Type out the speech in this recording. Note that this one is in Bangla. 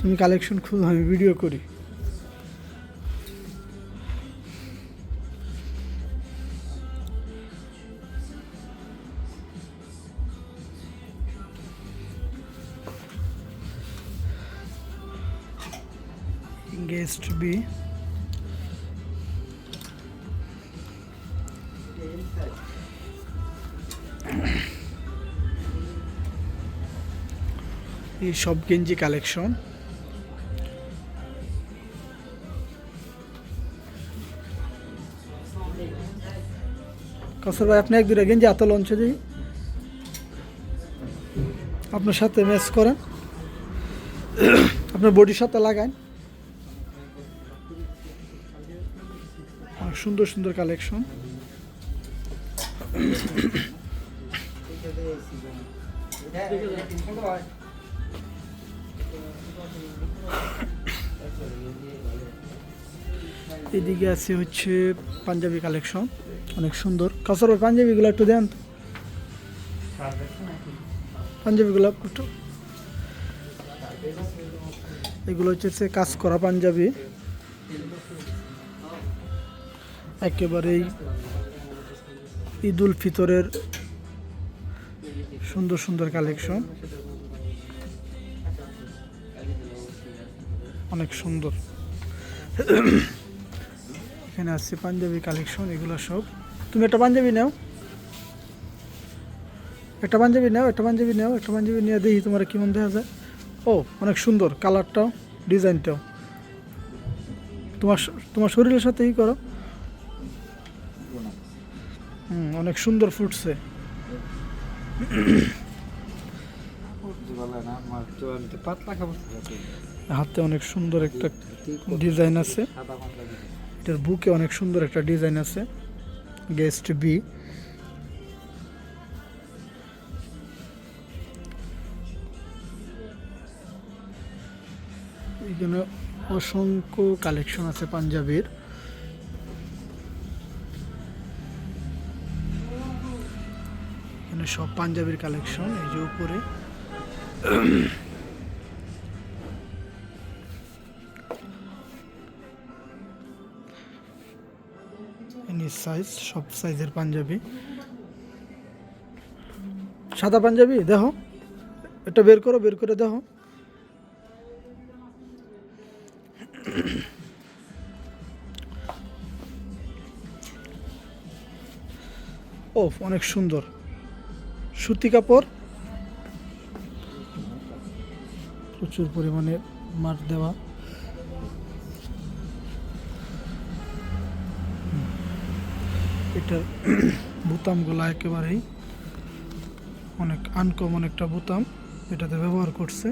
তুমি কালেকশন খুব আমি ভিডিও করি। গেস্ট বি এই সব গেঞ্জি কালেকশন। কসর ভাই, আপনি এক দুটা গেঞ্জি এত লঞ্চ দিই আপনার সাথে ম্যাচ করেন। আপনার বডির সাথে লাগান। সুন্দর সুন্দর কালেকশন এদিকে আছে হচ্ছে পাঞ্জাবি কালেকশন, অনেক সুন্দর। কাসর ভাই পাঞ্জাবিগুলো একটু দেন পাঞ্জাবিগুলো একটু। এগুলো হচ্ছে কাজ করা পাঞ্জাবি। একেবারেই ঈদ উল ফিতরের সুন্দর সুন্দর কালেকশন। অনেক সুন্দর। এখানে আসছে পাঞ্জাবি কালেকশন, এগুলো সব। তুমি একটা পাঞ্জাবি নাও। একটা পাঞ্জাবি নাও, একটা পাঞ্জাবি নাও, একটা পাঞ্জাবি নিয়ে দেখি তোমার কেমন দেখা যায়। ও, অনেক সুন্দর কালারটাও, ডিজাইনটাও। তোমার তোমার শরীরের সাথে ই করো। হুম, অনেক সুন্দর ফুটছে। হাতে অনেক সুন্দর একটা ডিজাইন আছে। এটার বুকে অনেক সুন্দর একটা ডিজাইন আছে, গেস্ট বি এখানে অসংখ্য কালেকশন আছে পাঞ্জাবির। এখানে সব পাঞ্জাবির কালেকশন, এই যে উপরে। সাইজ সব সাইজের পাঞ্জাবি। সাদা পাঞ্জাবি? দেখো। এটা বের করো, বের করে দেখো। ও অনেক সুন্দর। সুতি কাপড়। প্রচুর পরিমাণে মার দেওয়া। এটার বোতামগুলো একেবারেই অনেক আনকমন একটা বোতাম এটাতে ব্যবহার করছে।